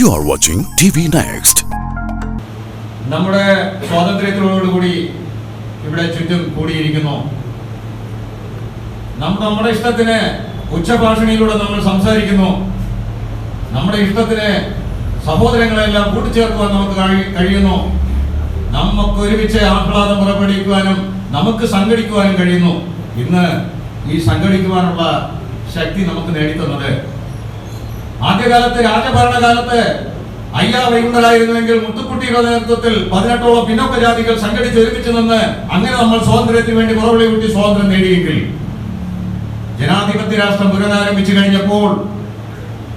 You are watching TV Next. നമ്മുടെ സ്വാതന്ത്ര്യത്തോടുകൂടി ഇവിടെ ചുറ്റും കൂടിയിരിക്കുന്നു. നമ്മൾ നമ്മുടെ ഇഷ്ടത്തിന് ഉച്ചഭാഷണിയിലൂടെ നമ്മൾ സംസാരിക്കുന്നു. നമ്മുടെ ഇഷ്ടത്തിന് സഹോദരങ്ങളെല്ലാം കൂട്ടിച്ചേർക്കുവാൻ നമുക്ക് കഴി- കഴിയുന്നു. നമുക്ക് ഒരുമിച്ച് ആഹ്ലാദം പുറപ്പെടുവിക്കുവാനും നമുക്ക് സംഘടിക്കുവാനും കഴിയുന്നു. ഇന്ന് ഈ സംഘടിക്കുവാനുള്ള ശക്തി നമുക്ക് നേടിത്തന്നത് ആദ്യകാലത്ത് രാജഭരണകാലത്ത് അയ്യാ വൈകുണ്ഠരായിരുന്നുവെങ്കിൽ മുത്തുക്കുട്ടിയുടെ നേതൃത്വത്തിൽ പതിനെട്ടോളം പിന്നോക്ക ജാതികൾ സംഘടിച്ച് ഒരുമിച്ച് നിന്ന് അങ്ങനെ നമ്മൾ സ്വാതന്ത്ര്യത്തിന് വേണ്ടി മുറവിളി കൂട്ടി സ്വാതന്ത്ര്യം നേടിയെങ്കിൽ ജനാധിപത്യ രാഷ്ട്രം പുനരാരംഭിച്ചു കഴിഞ്ഞപ്പോൾ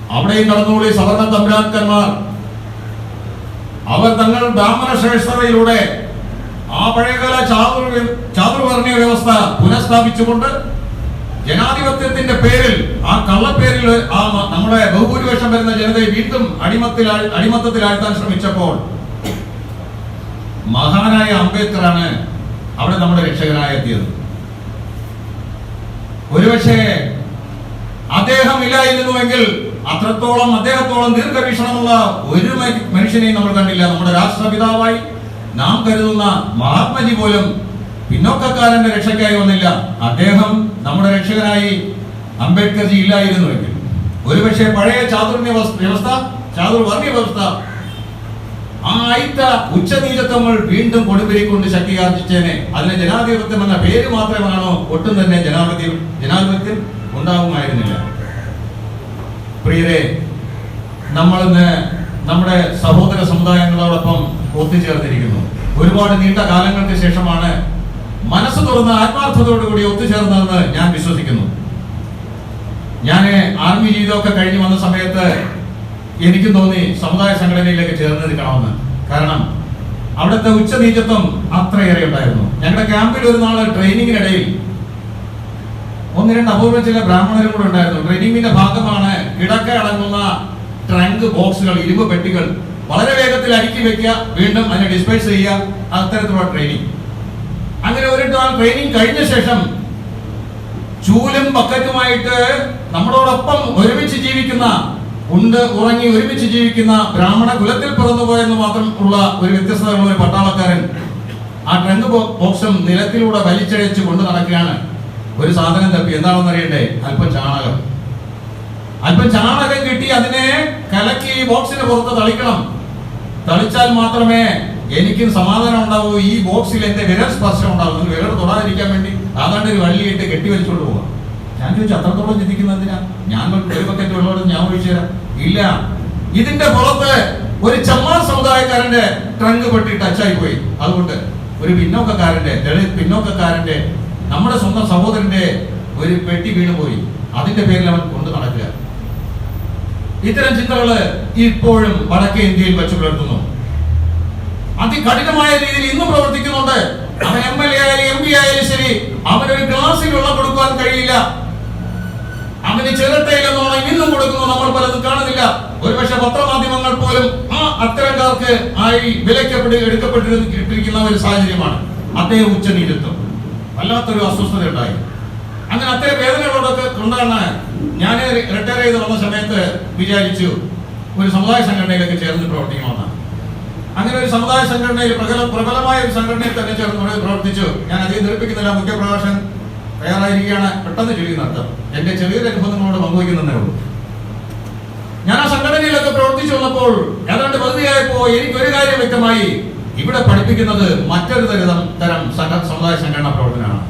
അവിടെയും കടന്നുകൂടി സവർണ തമ്പുരാക്കന്മാർ അവർ തങ്ങൾ ബ്രാഹ്മണ ശ്രേഷ്ഠതയിലൂടെ ആ പഴയകാല ചാതുർ ചാതുർവർണീയ വ്യവസ്ഥ പുനഃസ്ഥാപിച്ചുകൊണ്ട് ജനാധിപത്യത്തിന്റെ പേരിൽ ആ കള്ളപ്പേരിൽ ആ നമ്മുടെ ബഹുഭൂരിപക്ഷം വരുന്ന ജനതയെ വീണ്ടും അടിമത്തിൽ അടിമത്തത്തിൽ ആഴ്ത്താൻ ശ്രമിച്ചപ്പോൾ മഹാനായ അംബേദ്കറാണ് അവിടെ നമ്മുടെ രക്ഷകനായി എത്തിയത്. ഒരുപക്ഷെ അദ്ദേഹം ഇല്ലായിരുന്നുവെങ്കിൽ അത്രത്തോളം അദ്ദേഹത്തോളം ദീർഘവീക്ഷണമുള്ള ഒരു മനുഷ്യനെയും നമ്മൾ കണ്ടില്ല. നമ്മുടെ രാഷ്ട്രപിതാവായി നാം കരുതുന്ന മഹാത്മജി പോലും പിന്നോക്കക്കാരന്റെ രക്ഷയ്ക്കായി വന്നില്ല. അദ്ദേഹം നമ്മുടെ രക്ഷകനായി അംബേദ്കർജി ഇല്ലായിരുന്നുവെങ്കിൽ. ഒരുപക്ഷെ പഴയ ചാതുർണ്യ വ്യവസ്ഥ- ചാതുർവർണ വ്യവസ്ഥ ആ അയിത്ത ഉച്ചനീചത്വങ്ങൾ വീണ്ടും കൊടുമ്പിരിക്കൊണ്ട് ശക്തിയാർജിച്ചേനെ. അതിന് ജനാധിപത്യം എന്ന പേര് മാത്രമാണോ ഒട്ടും തന്നെ ജനാധിപത്യം ജനാധിപത്യം ഉണ്ടാവുമായിരുന്നില്ല പ്രിയരെ നമ്മളിന്ന് നമ്മുടെ സഹോദര സമുദായങ്ങളോടൊപ്പം ഒത്തുചേർന്നിരിക്കുന്നു. ഒരുപാട് നീണ്ട കാലങ്ങൾക്ക് ശേഷമാണ് മനസ്സ് തുറന്ന് ആത്മാർത്ഥതയോടുകൂടി ഒത്തുചേർന്നതെന്ന് ഞാൻ വിശ്വസിക്കുന്നു. ഞാൻ ആർമി ജീവിതമൊക്കെ കഴിഞ്ഞ് വന്ന സമയത്ത് എനിക്കും തോന്നി സമുദായ സംഘടനയിലേക്ക് ചേർന്ന് നിൽക്കണമെന്ന് കാരണം അവിടുത്തെ ഉച്ചനീചത്വം അത്രയേറെ ഉണ്ടായിരുന്നു. ഞങ്ങളുടെ ക്യാമ്പിൽ ഒരു നാൾ ട്രെയിനിങ്ങിനിടയിൽ ഒന്ന് രണ്ട് അപൂർവ ചില ബ്രാഹ്മണരും കൂടെ ഉണ്ടായിരുന്നു. ട്രെയിനിങ്ങിന്റെ ഭാഗമാണ് കിടക്ക അടങ്ങുന്ന ട്രങ്ക് ബോക്സുകൾ ഇരുമ്പ് പെട്ടികൾ വളരെ വേഗത്തിൽ അടുക്കി വെക്കുക വീണ്ടും അതിനെ ഡിസ്പേസ് ചെയ്യുക അത്തരത്തിലുള്ള ട്രെയിനിങ്. ഒരു ട്രെയിനിങ് കഴിഞ്ഞ ശേഷം ചൂലും ബക്കറ്റുമായിട്ട് നമ്മളോടൊപ്പം ഒരുമിച്ച് ജീവിക്കുന്ന ഉണ്ട് ഉറങ്ങി ഒരുമിച്ച് ജീവിക്കുന്ന ബ്രാഹ്മണ കുലത്തിൽ പിറന്നുപോയെന്ന് മാത്രം ഉള്ള ഒരു വ്യത്യസ്തതയുള്ള ഒരു പട്ടാളക്കാരൻ ആ ട്രങ്ക് ബോക്സും നിലത്തിലൂടെ വലിച്ചഴച്ച് കൊണ്ട് നടക്കുകയാണ്. ഒരു സാധനം തപ്പി. എന്താണെന്ന് അറിയണ്ടേ? അല്പം ചാണകം. അല്പം ചാണകം കിട്ടി അതിനെ കലക്കി ബോക്സിന് പുറത്ത് തളിക്കണം. തളിച്ചാൽ മാത്രമേ എനിക്ക് സമാധാനം ഉണ്ടാവും ഈ ബോക്സിൽ എന്റെ വിരൽ സ്പർശം ഉണ്ടാവും നിങ്ങൾ വിരൽ തൊടാതിരിക്കാൻ വേണ്ടി അതാണ്ട് ഒരു വള്ളിയിട്ട് കെട്ടി വലിച്ചോണ്ട് പോവാം. ഞാൻ ചോദിച്ചു അത്രത്തോളം ചിന്തിക്കുന്നതിനാ ഞാൻ ഒരു ബക്കറ്റ് വെള്ളം ഞാൻ ഒഴിച്ചു തരാം. ഇല്ല. ഇതിന്റെ പുറത്ത് ഒരു ചമ്മാർ സമുദായക്കാരന്റെ ട്രങ്ക് പെട്ടി ടച്ചായി പോയി. അതുകൊണ്ട് ഒരു പിന്നോക്കക്കാരന്റെ ദളിത് പിന്നോക്കക്കാരന്റെ നമ്മുടെ സ്വന്തം സഹോദരന്റെ ഒരു പെട്ടി വീണുപോയി. അതിന്റെ പേരിൽ അവൻ കൊണ്ടു നടക്കുക. ഇത്തരം ചിന്തകൾ ഇപ്പോഴും വടക്കേ ഇന്ത്യയിൽ വെച്ച് പുലർത്തുന്നു. അതികഠിനമായ രീതിയിൽ ഇന്നും പ്രവർത്തിക്കുന്നുണ്ട്. അവൻ എം എൽ എ ആയാലും എം പി ആയാലും ശരി അവനൊരു ഗ്ലാസ്സിൽ വെള്ളം കൊടുക്കാൻ കഴിയില്ല. അവന് ചിരട്ടയിലെന്നോണം ഇന്നും കൊടുക്കുന്നു നമ്മൾ പലതും കാണുന്നില്ല. ഒരുപക്ഷെ പത്രമാധ്യമങ്ങൾ പോലും ആ അത്തരക്കാർക്ക് ആയി വിലക്കപ്പെട്ട് എടുക്കപ്പെട്ടിരിക്കുന്ന ഒരു സാഹചര്യമാണ്. അദ്ദേഹം ഉച്ചനീരത്വം വല്ലാത്തൊരു അസ്വസ്ഥത ഉണ്ടായി അങ്ങനെ അത്തരം വേദനകളോടൊക്കെ കൊണ്ടാണ് ഞാൻ റിട്ടയർ ചെയ്ത് വന്ന സമയത്ത് വിചാരിച്ചു ഒരു സമുദായ സംഘടനയിലൊക്കെ ചേർന്ന് പ്രവർത്തിക്കണമെന്ന്. അങ്ങനെ ഒരു സമുദായ സംഘടനയിൽ പ്രബല പ്രബലമായ ഒരു സംഘടനയിൽ തന്നെ ചേർന്ന് പ്രവർത്തിച്ചു. ഞാൻ അധികം ധരിപ്പിക്കുന്നില്ല. മുഖ്യപ്രഭാഷകൻ തയ്യാറായിരിക്കുകയാണ്. പെട്ടെന്ന് ചെറിയ അർത്ഥം. എന്റെ ചെറിയൊരു അനുഭവങ്ങളോട് പങ്കുവയ്ക്കുന്നതേ ഉള്ളൂ. ഞാൻ ആ സംഘടനയിലൊക്കെ പ്രവർത്തിച്ചു വന്നപ്പോൾ ഏതാണ്ട് പകുതിയായപ്പോ എനിക്ക് ഒരു കാര്യം വ്യക്തമായി. ഇവിടെ പഠിപ്പിക്കുന്നത് മറ്റൊരു തരം തരം സമുദായ സംഘടനാ പ്രവർത്തനമാണ്.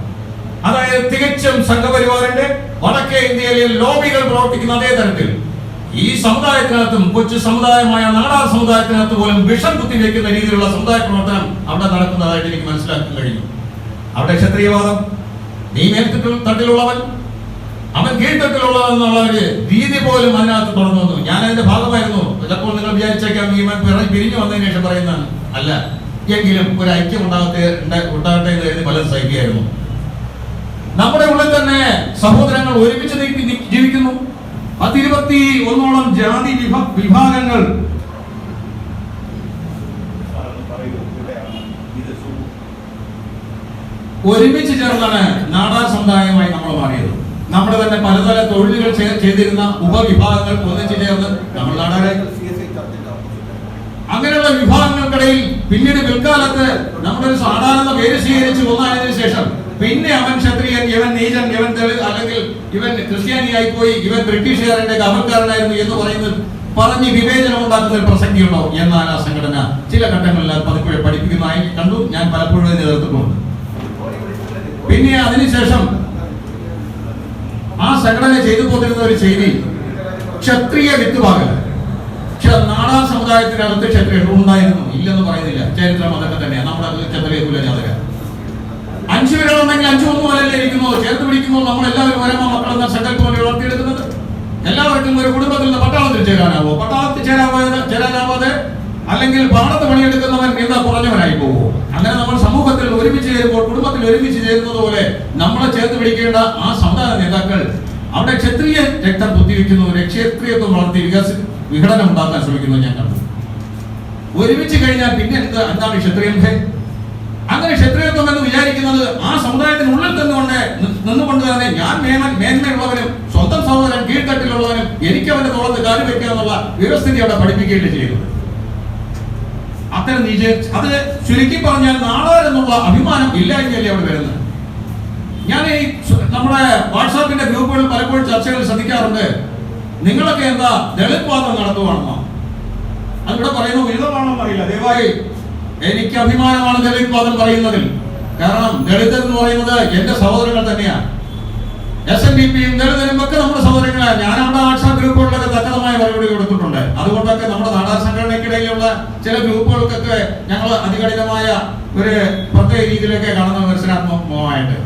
അതായത് തികച്ചും സംഘപരിവാറിന്റെ വടക്കേ ഇന്ത്യയിലെ ലോബികൾ പ്രവർത്തിക്കുന്ന അതേ തരത്തിൽ. ഈ സമുദായത്തിനകത്തും കൊച്ചു സമുദായമായ നാടാർ സമുദായത്തിനകത്ത് പോലും വിഷം കുത്തിവെക്കുന്ന രീതിയിലുള്ള സമുദായ പ്രവർത്തനം അവിടെ നടക്കുന്നതായിട്ട് എനിക്ക് മനസ്സിലാക്കാൻ കഴിഞ്ഞു. അവിടെ ക്ഷത്രിയവാദം നീ മേൽത്തട്ടിൽ തട്ടിലുള്ളവൻ അവൻ ഒരു രീതി പോലും അതിനകത്ത് തുറന്നു വന്നു. ഞാൻ അതിന്റെ ഭാഗമായിരുന്നു. ചിലപ്പോൾ നിങ്ങൾ വിചാരിച്ചേക്കാം ഈ മൻ പിറ- പിരിഞ്ഞു വന്നതിന് ശേഷം പറയുന്നതാണ് അല്ല എങ്കിലും ഒരു ഐക്യം ഉണ്ടാകട്ടെ ഉണ്ട- ഉണ്ടാകട്ടെ എന്ന് കരുതി പലരും സഹിക്കുകയായിരുന്നു. നമ്മുടെ ഉള്ളിൽ തന്നെ സഹോദരങ്ങൾ ഒരുമിച്ച് ജീവിക്കുന്നു. പത്തിരുപത്തി ഒന്നോളം ജാതി വിഭ- വിഭാഗങ്ങൾ ഒരുമിച്ച് ചേർന്നാണ് നാടാർ സമുദായമായി നമ്മൾ മാറിയത്. നമ്മുടെ തന്നെ പലതര തൊഴിലുകൾ ചെയ്തിരുന്ന ഉപവിഭാഗങ്ങൾ ഒന്നിച്ചു ചേർന്ന് നമ്മൾ നാടാരായി അങ്ങനെയുള്ള വിഭാഗങ്ങൾക്കിടയിൽ പിന്നീട് പിൽക്കാലത്ത് നമ്മുടെ ഒരു സാധാരണ പേര് സ്വീകരിച്ച് ഒന്നായതിനു ശേഷം പിന്നെ അവൻ ക്ഷത്രിയൻ ഇവൻ നീചൻ ഇവൻ തെളി അല്ലെങ്കിൽ ഇവൻ ക്രിസ്ത്യാനിയായി പോയി ഇവൻ ബ്രിട്ടീഷുകാരന്റെ കവർക്കാരനായിരുന്നു എന്ന് പറയുന്നത് പറഞ്ഞ് വിവേചനം ഉണ്ടാക്കുന്ന ഒരു പ്രസക്തിയുണ്ടോ എന്നാൽ ആ സംഘടന ചില ഘട്ടങ്ങളിൽ അത് പതിപ്പോഴും പഠിപ്പിക്കുന്നതായി കണ്ടു. ഞാൻ പലപ്പോഴും നേതൃത്വമുണ്ട് പിന്നെ അതിനുശേഷം ആ സംഘടന ചെയ്തു പോകുന്ന ഒരു ചെയ്തി ക്ഷത്രിയ വിത്തുപാകൽ നാടാ സമുദായത്തിനകത്ത് ക്ഷത്രിയ ഉണ്ടായിരുന്നു. ഇല്ലെന്ന് പറയുന്നില്ല. ചരിത്രം അതൊക്കെ തന്നെയാണ് നമ്മുടെ ക്ഷത്രിയ കുലജാതക അഞ്ചു പേരുണ്ടെങ്കിൽ അഞ്ചു മൂന്ന് പോലല്ലേ ഇരിക്കുന്നത് ചേർത്ത് പിടിക്കുമ്പോൾ നമ്മൾ എല്ലാവരും ഒരേ മക്കളെന്ന സങ്കല്പം വളർത്തിയെടുക്കുന്നത്. എല്ലാവർക്കും ഒരു കുടുംബത്തിൽ നിന്ന് പട്ടാളത്തിൽ ചേരാനാവോ? പട്ടാളത്തിൽ ചേരാവാതെ ചേരാനാവാതെ അല്ലെങ്കിൽ പാടത്ത് പണിയെടുക്കുന്നവൻ എന്താ കുറഞ്ഞവനായി പോകുമോ അങ്ങനെ നമ്മൾ സമൂഹത്തിൽ ഒരുമിച്ച് ചേരുമ്പോൾ കുടുംബത്തിൽ ഒരുമിച്ച് ചേരുന്നത് പോലെ നമ്മളെ ചേർത്ത് പിടിക്കേണ്ട ആ സമുദായ നേതാക്കൾ അവിടെ ക്ഷത്രിയ രക്തം കുത്തിവെക്കുന്നവരെ ക്ഷത്രിയത്വം വളർത്തി വികസി വിഘടനം ഉണ്ടാക്കാൻ ശ്രമിക്കുന്നു ഞാൻ കണ്ടു ഒരുമിച്ച് കഴിഞ്ഞാൽ പിന്നെ എന്ത്? എന്താണ് ക്ഷത്രിയം ഭേ അങ്ങനെ ക്ഷത്രിയത്വം വിചാരിക്കുന്നത് ആ സമുദായത്തിനുള്ളിൽ നിന്നുകൊണ്ട് നിന്നുകൊണ്ട് തന്നെ ഞാൻ മേന്മ മേന്മയുള്ളവനും സ്വന്തം സഹോദരൻ കീഴ്ത്തട്ടിലുള്ളവനും എനിക്ക് അവന്റെ തോളത്ത് കാലു വെക്കുക എന്നുള്ള വ്യവസ്ഥിതി അവിടെ പഠിപ്പിക്കുകയാണ് ചെയ്യുന്നത്. അത്തരം നീച അത് ചുരുക്കി പറഞ്ഞാൽ നാളെ എന്നുള്ള അഭിമാനം ഇല്ലായ്മയല്ലേ അവിടെ വരുന്നത്. ഞാൻ ഈ നമ്മുടെ വാട്സാപ്പിന്റെ ഗ്രൂപ്പുകളിൽ പലപ്പോഴും ചർച്ചകൾ ശ്രദ്ധിക്കാറുണ്ട്. നിങ്ങളൊക്കെ എന്താ ദളിത് വാദം നടത്തുവാണെന്നോ? അതിവിടെ പറയുന്ന ഉചിതമാണെന്ന് അറിയില്ല. ദയവായി എനിക്ക് അഭിമാനമാണ് ദളിത് പദം പറയുന്നതിൽ. കാരണം ദളിതർ എന്ന് പറയുന്നത് എന്റെ സഹോദരങ്ങൾ തന്നെയാണ്. എസ് എൻ ഡി പിയും ദളിതരും ഒക്കെ നമ്മുടെ സഹോദരങ്ങളാണ്. ഞാൻ അവിടെ വാട്സാപ്പ് ഗ്രൂപ്പുകളിലൊക്കെ തക്കതമായ മറുപടി കൊടുത്തിട്ടുണ്ട്. അതുകൊണ്ടൊക്കെ നമ്മുടെ നാടാർ സംഘടനയ്ക്കിടയിലുള്ള ചില ഗ്രൂപ്പുകൾക്കൊക്കെ ഞങ്ങൾ അതികഠിനമായ ഒരു പ്രത്യേക രീതിയിലൊക്കെ കാണുന്ന വിമർശനാത്മകമായിട്ട്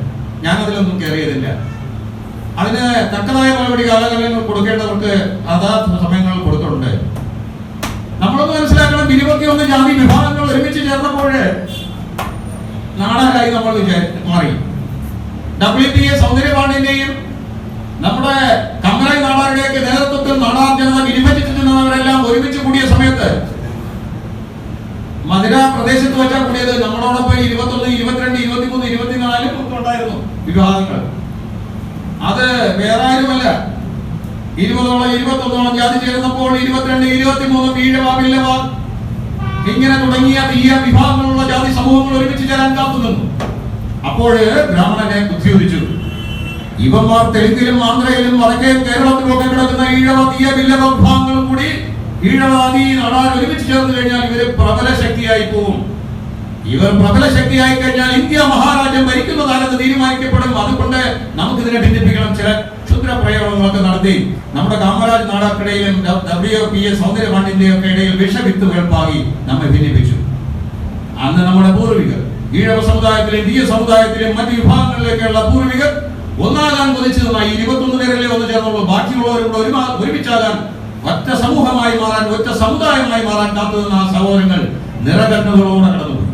ഞാൻ അതിലൊന്നും കയറിയതില്ല. അതിന് തക്കതായ മറുപടി കാലങ്ങളിൽ കൊടുക്കേണ്ടവർക്ക് അതാ സമയങ്ങളിൽ കൊടുത്തിട്ടുണ്ട്. നമ്മളൊന്ന് മനസ്സിലാക്കണം ഇരുപത്തിയൊന്ന് ജാതി വിഭാഗങ്ങൾ ഒരുമിച്ച് ചേർന്നപ്പോൾ നാടാരായി നമ്മൾ മാറി. ഡബ്ല്യു പി എ സൗന്ദര്യപാണ്ഡിന്റെയും നമ്മുടെ കമലായി നാടാരുടെയൊക്കെ നേതൃത്വത്തിൽ നാടാർ ജനത വിഭജിച്ചു നിന്നവരെല്ലാം ഒരുമിച്ച് കൂടിയ സമയത്ത് മധുര പ്രദേശത്ത് വെച്ചാൽ കൂടിയത് നമ്മളോടൊപ്പം ഇരുപത്തൊന്ന് ഇരുപത്തിരണ്ട് ഇരുപത്തിമൂന്ന് ഇരുപത്തിനാലും ഉണ്ടായിരുന്നു വിഭാഗങ്ങൾ അത് വേറെ ആരുമല്ല ഇരുപതോളം ഇരുപത്തൊന്നോളം ജാതി ചേർന്നപ്പോൾ ഇരുപത്തിരണ്ട് ഇരുപത്തിമൂന്ന് വീഴവാ വില്ലവ ഇങ്ങനെ തുടങ്ങിയ തീയ വിഭാഗങ്ങളുള്ള ജാതി സമൂഹങ്ങൾ ഒരുമിച്ച് ചേരാൻ കാത്തു അപ്പോൾ ബ്രാഹ്മണനെ ബുദ്ധി ഉദിച്ചു ഇവന്മാർ തെലുങ്കിലും ആന്ധ്രയിലും വടക്കേ കേരളത്തിലൊക്കെ കിടക്കുന്ന ഈഴവ തീയ വില്ലവ വിഭാഗങ്ങളും കൂടി ഈഴവാദി നടാൻ ഒരുമിച്ച് ചേർന്ന് കഴിഞ്ഞാൽ ഇവർ പ്രബല ശക്തിയായി പോകും ഇവർ പ്രബല ശക്തിയായി കഴിഞ്ഞാൽ ഇന്ത്യ മഹാരാജ്യം ഭരിക്കുന്ന കാലത്ത് തീരുമാനിക്കപ്പെടും. അതുകൊണ്ട് നമുക്കിതിനെ ഭിന്നിപ്പിക്കണം ചില ക്ഷുദ്ര പ്രയോഗങ്ങളൊക്കെ നടത്തി നമ്മുടെ കാമരാജ് നാടാക്കിടയിലും ഡബ്ല്യു പി എസ് സൗന്ദര്യപാണ്ഡിന്റെയും ഒക്കെ ഇടയിൽ വിഷവിത്തുകൾ പാകി നമ്മെ ഭിന്നിപ്പിച്ചു. അന്ന് നമ്മുടെ പൂർവികർ ഈഴവ സമുദായത്തിലെയും തീയ സമുദായത്തിലെയും മറ്റ് വിഭാഗങ്ങളിലേക്കുള്ള പൂർവികർ ഒന്നാകാൻ കൊതിച്ചു നിന്ന ഈ ഇരുപത്തൊന്ന് പേരല്ലേ ഒന്ന് ചേർന്നുള്ളൂ. ബാക്കിയുള്ളവരും കൂടെ ഒരുമാ ഒരുമിച്ചാകാൻ ഒറ്റ സമൂഹമായി മാറാൻ ഒറ്റ സമുദായമായി മാറാൻ കാത്തു നിന്ന ആ സഹോദരങ്ങൾ നിറകണ്ണുകളോടെ കടന്നുപോയി.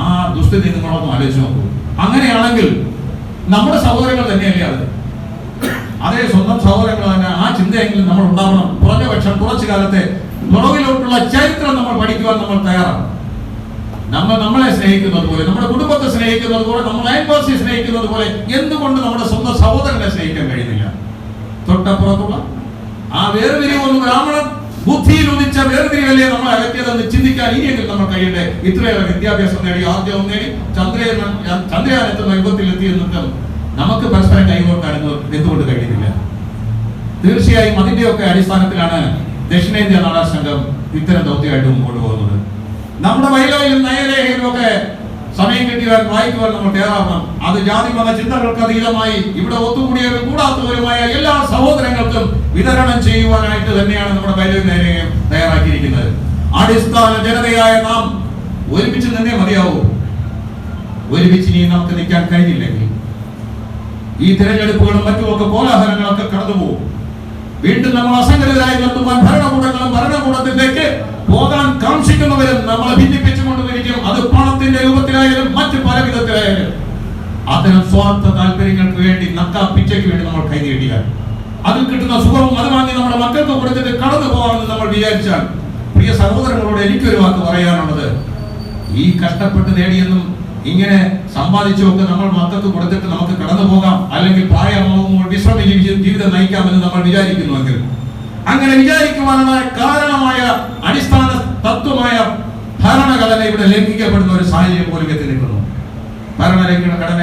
ആ ദുസ്ഥിതി നിങ്ങളൊന്നും ആലോചിച്ച് നോക്കൂ. അങ്ങനെയാണെങ്കിൽ നമ്മുടെ സഹോദരങ്ങൾ തന്നെയല്ലേ അത്? അതേ സ്വന്തം സഹോദരങ്ങൾ തന്നെ ആ ചിന്തയെങ്കിലും നമ്മൾ ഉണ്ടാവണം. കുറഞ്ഞ പക്ഷം കുറച്ചു കാലത്തെ പുറകിലോട്ടുള്ള ചരിത്രം നമ്മൾ പഠിക്കുവാൻ നമ്മൾ തയ്യാറാണ്. നമ്മൾ നമ്മളെ സ്നേഹിക്കുന്നത് പോലെ നമ്മുടെ കുടുംബത്തെ സ്നേഹിക്കുന്നത് പോലെ നമ്മൾ അയൽവാസിയെ സ്നേഹിക്കുന്നത് പോലെ എന്തുകൊണ്ട് നമ്മുടെ സ്വന്തം സഹോദരനെ സ്നേഹിക്കാൻ കഴിയുന്നില്ല? തൊട്ടപ്പുറത്തുള്ള ആ വേർതിരിവൊന്ന് ബ്രാഹ്മണ ബുദ്ധിയിൽ ഉദിച്ച വേർതിരിവല്ലേ നമ്മൾ അകറ്റിയതെന്ന് ചിന്തിക്കാൻ ഇനിയെങ്കിലും നമ്മൾ കഴിയട്ടെ ഇത്രയേറെ വിദ്യാഭ്യാസം നേടി ആർജവം നേടി ചന്ദ്രയാൻ ചന്ദ്രയാൻ എത്തുന്ന യുഗത്തിൽ എത്തിയെന്നിട്ടും നമുക്ക് പരസ്പരം ഇന്ന് എന്തുകൊണ്ട് കഴിയുന്നില്ല? തീർച്ചയായും അതിന്റെയൊക്കെ അടിസ്ഥാനത്തിലാണ് ദക്ഷിണേന്ത്യ നാടാർ സംഘം ഇത്തരം ദൗത്യമായിട്ട് മുമ്പോട്ട് പോകുന്നത്. നമ്മുടെ വൈലോയിലും നയരേഖയിലും ഒക്കെ സമയം കിട്ടിയാൽ വായിക്കുവാൻ നമ്മൾ തയ്യാറാവണം. അത് ജാതി മത ചിന്തകൾക്ക് അതീതമായി ഇവിടെ ഒത്തുകൂടിയവരും കൂടാത്തവരുമായ എല്ലാ സഹോദരങ്ങൾക്കും വിതരണം ചെയ്യുവാനായിട്ട് തന്നെയാണ് നമ്മുടെ ബൈബിൾ നേരെയും തയ്യാറാക്കിയിരിക്കുന്നത്. അടിസ്ഥാന ജനതയായ നാം ഒരുമിച്ച് നിന്നേ മതിയാവൂ. ഒരുമിച്ച് ഇനി നമുക്ക് നിൽക്കാൻ കഴിഞ്ഞില്ലെങ്കിൽ ഈ തിരഞ്ഞെടുപ്പുകളും മറ്റുമൊക്കെ കോലാഹലങ്ങളൊക്കെ കടന്നുപോകും. വീണ്ടും നമ്മൾ അസംഘടിതരായി നിർത്തുവാൻ ഭരണകൂടങ്ങളും ഭരണകൂടത്തിലേക്ക് പോകാൻ കാക്ഷിക്കുന്നവരും നമ്മളെ ഭിന്നിപ്പിച്ചുകൊണ്ടിരിക്കും. അത് പണത്തിന്റെ രൂപത്തിലായാലും മറ്റു പല വിധത്തിലായാലും. അത്തരം സ്വാർത്ഥ താല്പര്യങ്ങൾക്ക് വേണ്ടി നക്കാപ്പിച്ചയ്ക്ക് വേണ്ടി നമ്മൾ കൈനീട്ടിയാൽ അതിൽ കിട്ടുന്ന സുഖവും അത് വാങ്ങി നമ്മുടെ മക്കൾക്ക് കൊടുത്തിട്ട് കടന്നു പോകാമെന്ന് നമ്മൾ വിചാരിച്ചാൽ. പ്രിയ സഹോദരങ്ങളോട് എനിക്കൊരു വാക്ക് പറയാനുള്ളത്. ഈ കഷ്ടപ്പെട്ട് നേടിയെന്നും ഇങ്ങനെ സമ്പാദിച്ചുമൊക്കെ നമ്മൾ മക്കൾക്ക് കൊടുത്തിട്ട് നമുക്ക് കടന്നു പോകാം. അല്ലെങ്കിൽ പ്രായമാകുമ്പോൾ വിശ്രമിച്ച് ജീവിതം നയിക്കാമെന്ന് നമ്മൾ വിചാരിക്കുന്നുവെങ്കിൽ. അങ്ങനെ വിചാരിക്കുവാനുള്ള കാരണമായ അടിസ്ഥാന തത്വമായ ഭരണഘടന ഇവിടെ ലംഘിക്കപ്പെടുന്ന ഒരു സാഹചര്യം പോലും എത്തി നിൽക്കുന്നു. ഭരണഘടന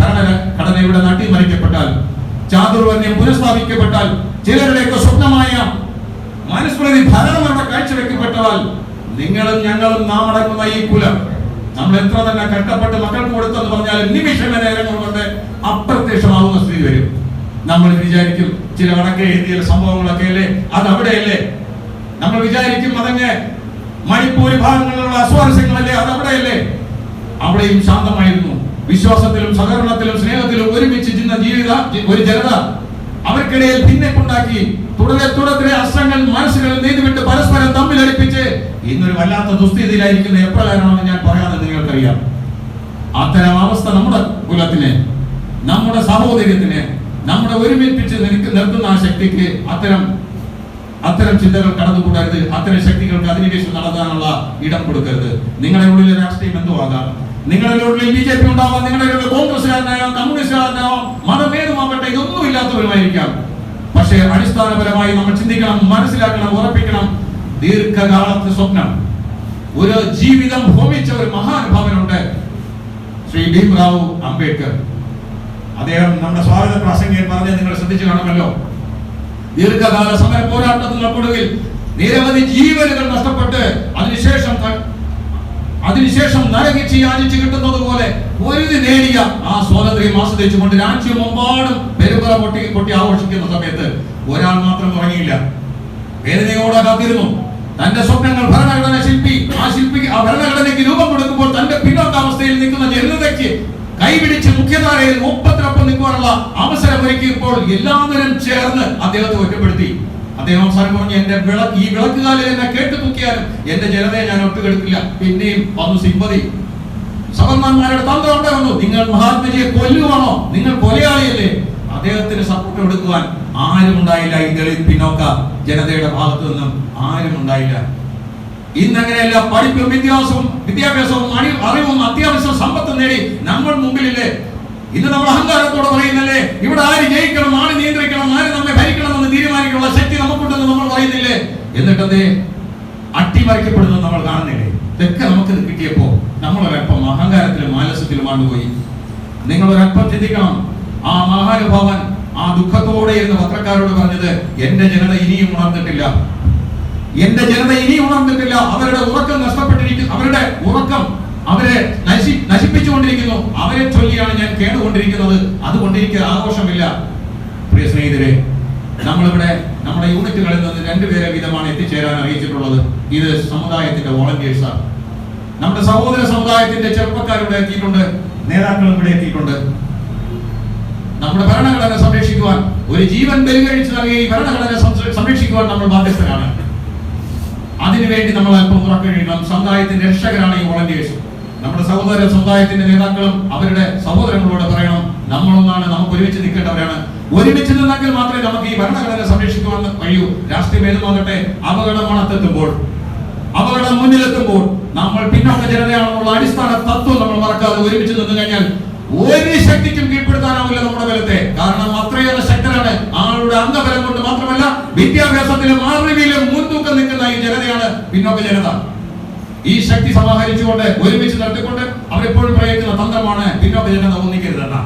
ഭരണഘടന ഇവിടെ നട്ടിമറിക്കപ്പെട്ടാൽ ചാതുർവർണ്യം പുനഃസ്ഥാപിക്കപ്പെട്ടാൽ ചിലരുടെയൊക്കെ സ്വപ്നമായ മനുസ്മൃതി ഭരണം അവിടെ കാഴ്ചവെക്കപ്പെട്ടാൽ നിങ്ങളും ഞങ്ങളും നാം അടങ്ങുന്ന ഈ കുലം നമ്മൾ എത്ര തന്നെ കഷ്ടപ്പെട്ട് മക്കൾക്ക് കൊടുത്തെന്ന് പറഞ്ഞാൽ നിമിഷമ നേരങ്ങൾ കൊണ്ട് അപ്രത്യക്ഷമാവുന്ന സ്ഥിതി വരും. നമ്മൾ വിചാരിക്കും ചില വടക്കേ ഇന്ത്യയിലെ സംഭവങ്ങളൊക്കെ അല്ലേ? അത് അവിടെയല്ലേ? നമ്മൾ വിചാരിക്കും അതങ്ങ് മണിപ്പൂർ ഭാഗങ്ങളിലുള്ള അസ്വാരസ്യങ്ങളല്ലേ? അത് അവിടെയല്ലേ? അവിടെയും ശാന്തമായിരുന്നു. വിശ്വാസത്തിലും സഹകരണത്തിലും സ്നേഹത്തിലും ഒരുമിച്ച് ചിന്ന ജീവിത ഒരു ജനത അവർക്കിടയിൽ ഭിന്നിപ്പുണ്ടാക്കി തുടരെ തുടരെ അസ്ത്രങ്ങൾ മനസ്സുകൾ നീതിവിട്ട് പരസ്പരം തമ്മിൽ അടിപ്പിച്ച് ഇന്നൊരു വല്ലാത്ത ദുസ്ഥിതിയിലായിരിക്കുന്ന എപ്രകാരമാണെന്ന് ഞാൻ പറയാതെ നിങ്ങൾക്കറിയാം. അത്തരം അവസ്ഥ നമ്മുടെ കുലത്തിന് നമ്മുടെ സഹോദര്യത്തിന് നമ്മുടെ ഒരുമിപ്പിച്ച് നിർത്തുന്ന ആ ശക്തിക്ക് അത്തരം അത്തരം ചിന്തകൾ കടന്നുകൂടരുത്. അത്തരം ശക്തികൾക്ക് അധിനിവേശം നടത്താനുള്ള ഇടം കൊടുക്കരുത്. നിങ്ങളുടെ ഉള്ളിലെ രാഷ്ട്രീയം എന്തുവാകാം? നിങ്ങളുടെ ഉള്ളിൽ ബി ജെ പി ഉണ്ടാവാം നിങ്ങളുടെ ഉള്ളിൽ കമ്മ്യൂണിസ്റ്റുകാരനാകാം മതഭേദമാകട്ടെ ഇതൊന്നും പക്ഷേ അടിസ്ഥാനപരമായി നമ്മൾ ചിന്തിക്കണം മനസ്സിലാക്കണം ഉറപ്പിക്കണം. ദീർഘകാലത്തെ സ്വപ്നം. ഒരു ജീവിതം ഹോമിച്ച ഒരു മഹാനുഭാവനുണ്ട് ശ്രീ ഭീംറാവു അംബേദ്കർ. അദ്ദേഹം നമ്മുടെ സ്വാഗത പ്രസംഗം പറഞ്ഞ് നിങ്ങൾ ശ്രദ്ധിച്ചു കാണുമല്ലോ. ദീർഘകാല സമര പോരാട്ടത്തിനൊടുവിൽ നിരവധി ജീവനുകൾ നഷ്ടപ്പെട്ട് അതിനുശേഷം അതിനുശേഷം നരകിച്ച് യാചിച്ച് കിട്ടുന്നത് പോലെ ഒരു നേടിയ ആ സ്വാതന്ത്ര്യം ആസ്വദിച്ചുകൊണ്ട് രാജ്യമെമ്പാടും പെരുമ്പറ പൊട്ടി പൊട്ടി ആഘോഷിക്കുന്ന സമയത്ത് ഒരാൾ മാത്രം ഉറങ്ങിയില്ല. വേദനയോടെ കാത്തിരുന്നു. തന്റെ സ്വപ്നങ്ങൾ ഭരണഘടന ശില്പി ആ ശില്പിക്ക് ആ ഭരണഘടനയ്ക്ക് രൂപം കൊടുക്കുമ്പോൾ തന്റെ പിന്നോക്കാവസ്ഥയിൽ നിൽക്കുന്ന ജനതയ്ക്ക് കൈപിടിച്ച് മുഖ്യധാരയിൽ ഒപ്പത്തിനൊപ്പം നിൽക്കുവാനുള്ള അവസരം ഒരുക്കിയപ്പോൾ എല്ലാവരും ചേർന്ന് അദ്ദേഹത്തെ ഒറ്റപ്പെടുത്തി. അദ്ദേഹം അവസാനം പറഞ്ഞു എന്റെ വിളക്ക് ഈ വിളക്കുകാലിൽ എന്നെ കേട്ടു തൂക്കിയാലും എന്റെ ജനതയെ ഞാൻ ഒട്ടുകെടുക്കില്ല. പിന്നെയും വന്നു സിമ്പതി. സവർണന്മാരുടെ തന്ത്ര അവിടെ വന്നു നിങ്ങൾ മഹാത്മജിയെ കൊല്ലുവാണോ? നിങ്ങൾ കൊലയാളിയല്ലേ? അദ്ദേഹത്തിന് സപ്പോർട്ട് കൊടുക്കുവാൻ ആരും ഉണ്ടായില്ല ഈ ദളിത് പിന്നോക്ക ജനതയുടെ ഭാഗത്തു നിന്നും. ആരും ഉണ്ടായില്ല. ഇന്നങ്ങനെയല്ല പഠിപ്പും വിദ്യാഭ്യാസവും വിദ്യാഭ്യാസവും അറി- അറിവും അത്യാവശ്യം സമ്പത്തും നേടി നമ്മൾ മുമ്പിലില്ലേ? ഇന്ന് നമ്മൾ അഹങ്കാരത്തോടെ പറയുന്നല്ലേ? ഇവിടെ ആര് ജയിക്കണം ആര് നിയന്ത്രിക്കണം ആര് നമ്മെ ഭരിക്കണം എന്ന് തീരുമാനിക്കാനുള്ള ശക്തി പറയുന്നില്ലേ? എന്നിട്ടതേ അട്ടിമറിക്കപ്പെടുന്നത് നമ്മൾ കാണുന്നില്ലേ? ഇതൊക്കെ നമുക്ക് കിട്ടിയപ്പോ നമ്മൾ ഒരല്പം അഹങ്കാരത്തിലും ആലസ്യത്തിലുമാണ് പോയി നിങ്ങൾ ഒരപ്പം ചിന്തിക്കണം. ആ മഹാനുഭാവൻ ആ ദുഃഖത്തോടെ എന്ന് പത്രക്കാരോട് പറഞ്ഞത് എന്റെ ജനത ഇനിയും ഉണർന്നിട്ടില്ല. എന്റെ ജനത ഇനിയും ഉണർന്നിട്ടില്ല. അവരുടെ ഉറക്കം നഷ്ടപ്പെട്ടിരിക്കുന്നു. അവരുടെ ഉറക്കം അവരെ നശി നശിപ്പിച്ചുകൊണ്ടിരിക്കുന്നു. അവരെ ചൊല്ലിയാണ് ഞാൻ കേടുകൊണ്ടിരിക്കുന്നത്. അതുകൊണ്ട് എനിക്ക് ആഘോഷമില്ല. പ്രിയ സ്നേഹിതരെ നമ്മളിവിടെ നമ്മുടെ യൂണിറ്റുകളിൽ നിന്ന് രണ്ടുപേരെ വിധമാണ് എത്തിച്ചേരാൻ അറിയിച്ചിട്ടുള്ളത്. ഇത് സമുദായത്തിന്റെ വോളണ്ടിയേഴ്സാണ് നമ്മുടെ സഹോദര സമുദായത്തിന്റെ ചെറുപ്പക്കാരിവിടെ എത്തിയിട്ടുണ്ട്. നേതാക്കളും ഇവിടെ എത്തിയിട്ടുണ്ട്. നമ്മുടെ ഭരണഘടന സംരക്ഷിക്കുവാൻ ഒരു ജീവൻ ബലികഴിച്ച് നൽകി ഭരണഘടന സംര- സംരക്ഷിക്കുവാൻ നമ്മൾ ബാധ്യസ്ഥരാണ്. അതിനുവേണ്ടി നമ്മൾ അല്പം ഉറക്കഴിയണം സമുദായത്തിന്റെ രക്ഷകരാണ് ഈ വോളണ്ടിയേഴ്സ്. നമ്മുടെ സഹോദര സമുദായത്തിന്റെ നേതാക്കളും അവരുടെ സഹോദരങ്ങളോട് പറയണം. നമ്മളൊന്നാണ് നമുക്ക് ഒരുമിച്ച് നിൽക്കേണ്ടവരാണ്. ഒരുമിച്ച് നിന്നെങ്കിൽ മാത്രമേ നമുക്ക് ഈ ഭരണഘടന സംരക്ഷിക്കുവാൻ കഴിയൂ. രാഷ്ട്രീയ ഭേദമാകട്ടെ അപകടം മണത്തെത്തുമ്പോൾ അപകടം മുന്നിലെത്തുമ്പോൾ നമ്മൾ പിന്നോക്ക ജനതയാണെന്നുള്ള അടിസ്ഥാന തത്വം നമ്മൾ മറക്കാതെ ഒരുമിച്ച് നിന്ന് കഴിഞ്ഞാൽ ഒരു ശക്തിക്കും കീഴ്പ്പെടുത്താനാവില്ല നമ്മുടെ ബലത്തെ. കാരണം അത്രയേറെ ശക്തരാണ്. ആളുടെ അംഗബലം കൊണ്ട് മാത്രമല്ല വിദ്യാഭ്യാസത്തിലും അറിവിലും മുൻതൂക്കം നിൽക്കുന്ന ഈ ജനതയാണ് പിന്നോക്ക ജനത. ഈ ശക്തി സമാഹരിച്ചുകൊണ്ട് ഒരുമിച്ച് നിർത്തിക്കൊണ്ട് അവരെപ്പോഴും പ്രയോഗിക്കുന്ന തന്ത്രമാണ് പിന്നോക്ക ജനത ഒന്നിക്കരുതെന്ന.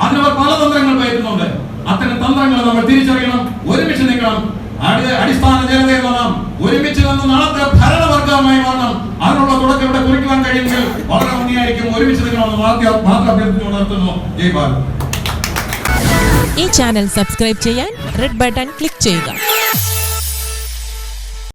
അതിനവർ പല തന്ത്രങ്ങൾ പയറ്റുന്നുണ്ട് അത്തരം തന്ത്രങ്ങൾ നമ്മൾ തിരിച്ചറിയണം ഒരുമിച്ച് നിൽക്കണം. അടി- അടിസ്ഥാന ജനതയെ വേണം ഒരുമിച്ച് നിന്ന് നാളത്തെ ഭരണവർഗമായി മാറണം അതിനുള്ള തുടക്കം ഇവിടെ കുറിക്കുവാൻ കഴിയുമെങ്കിൽ വളരെ ഭംഗിയായിരിക്കും. ഒരുമിച്ച് നിൽക്കണമെന്ന് മാത്രം അഭ്യർത്ഥിച്ചുകൊണ്ട് നിർത്തുന്നു ജയ് ഭാരത്. ഈ ചാനൽ സബ്സ്ക്രൈബ് ചെയ്യാൻ റെഡ് ബട്ടൺ ക്ലിക്ക് ചെയ്യുക.